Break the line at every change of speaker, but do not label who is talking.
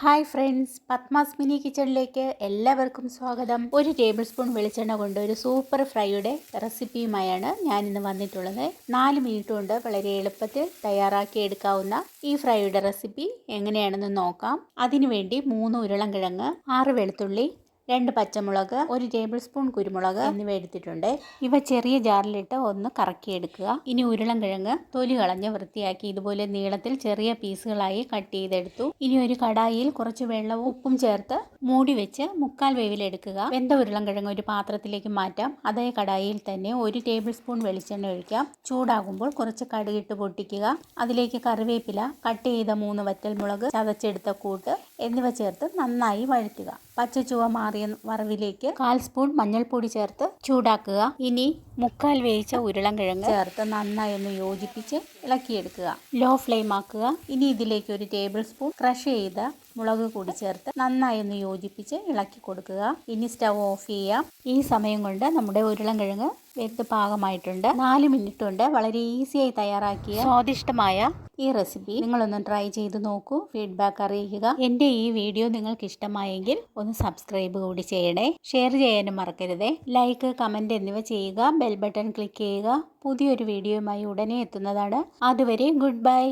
Hi friends Padmas mini കിച്ചണിലേക്ക് എല്ലാവർക്കും സ്വാഗതം. ഒരു ടേബിൾ സ്പൂൺ വെളിച്ചെണ്ണ കൊണ്ട് ഒരു സൂപ്പർ ഫ്രൈയുടെ റെസിപ്പിയുമായാണ് ഇന്ന് വന്നിട്ടുള്ളത്. നാല് മിനിറ്റ് കൊണ്ട് വളരെ എളുപ്പത്തിൽ തയ്യാറാക്കി എടുക്കാവുന്ന ഈ ഫ്രൈയുടെ റെസിപ്പി എങ്ങനെയാണെന്ന് നോക്കാം. അതിനുവേണ്ടി മൂന്ന് ഉരുളൻകിഴങ്ങ് ആറ് വെളുത്തുള്ളി രണ്ട് പച്ചമുളക് ഒരു ടേബിൾ സ്പൂൺ കുരുമുളക് എന്നിവ എടുത്തിട്ടുണ്ട്. ഇവ ചെറിയ ജാറിലിട്ട് ഒന്ന് കറക്കിയെടുക്കുക. ഇനി ഉരുളൻകിഴങ്ങ് തൊലി കളഞ്ഞ് വൃത്തിയാക്കി ഇതുപോലെ നീളത്തിൽ ചെറിയ പീസുകളായി കട്ട് ചെയ്തെടുത്തു. ഇനി ഒരു കടായിൽ കുറച്ച് വെള്ളവും ഉപ്പും ചേർത്ത് മൂടി വെച്ച് മുക്കാൽ വേവിലെടുക്കുക. വെന്ത ഉരുളൻകിഴങ്ങ് ഒരു പാത്രത്തിലേക്ക് മാറ്റാം. അതേ കടായിൽ തന്നെ ഒരു ടേബിൾ സ്പൂൺ വെളിച്ചെണ്ണ ഒഴിക്കാം. ചൂടാകുമ്പോൾ കുറച്ച് കടുകിട്ട് പൊട്ടിക്കുക. അതിലേക്ക് കറിവേപ്പില കട്ട് ചെയ്ത മൂന്ന് വറ്റൽമുളക് ചതച്ചെടുത്ത കൂട്ട് എന്നിവ ചേർത്ത് നന്നായി വഴറ്റുക. പച്ച ചുവ മാറിയ വറവിലേക്ക് കാൽ സ്പൂൺ മഞ്ഞൾപ്പൊടി ചേർത്ത് ചൂടാക്കുക. ഇനി മുക്കാൽ വേവിച്ച ഉരുളൻകിഴങ്ങ്. ചേർത്ത് നന്നായി ഒന്ന് യോജിപ്പിച്ച് ഇളക്കിയെടുക്കുക. ലോ ഫ്ലെയിം ആക്കുക. ഇനി ഇതിലേക്ക് ഒരു ടേബിൾ സ്പൂൺ ക്രഷ് ചെയ്ത മുളക് കൂടി ചേർത്ത് നന്നായി ഒന്ന് യോജിപ്പിച്ച് ഇളക്കി കൊടുക്കുക. ഇനി സ്റ്റവ് ഓഫ് ചെയ്യാം. ഈ സമയം കൊണ്ട് നമ്മുടെ ഉരുളൻകിഴങ്ങ് വെന്ത് പാകമായിട്ടുണ്ട്. നാല് മിനിറ്റ് കൊണ്ട് വളരെ ഈസിയായി തയ്യാറാക്കിയ സ്വാദിഷ്ടമായ ഈ റെസിപ്പി നിങ്ങളൊന്ന് ട്രൈ ചെയ്ത് നോക്കൂ. ഫീഡ്ബാക്ക് അറിയിക്കുക. എന്റെ ഈ വീഡിയോ നിങ്ങൾക്ക് ഇഷ്ടമായെങ്കിൽ ഒന്ന് സബ്സ്ക്രൈബ് കൂടി ചെയ്യണേ. ഷെയർ ചെയ്യാനും മറക്കരുതേ. ലൈക്ക് കമന്റ് എന്നിവ ചെയ്യുക. ബെൽ ബട്ടൺ ക്ലിക്ക് ചെയ്യുക. പുതിയൊരു വീഡിയോയുമായി ഉടനെ എത്തുന്നതാണ്. അതുവരെ ഗുഡ് ബൈ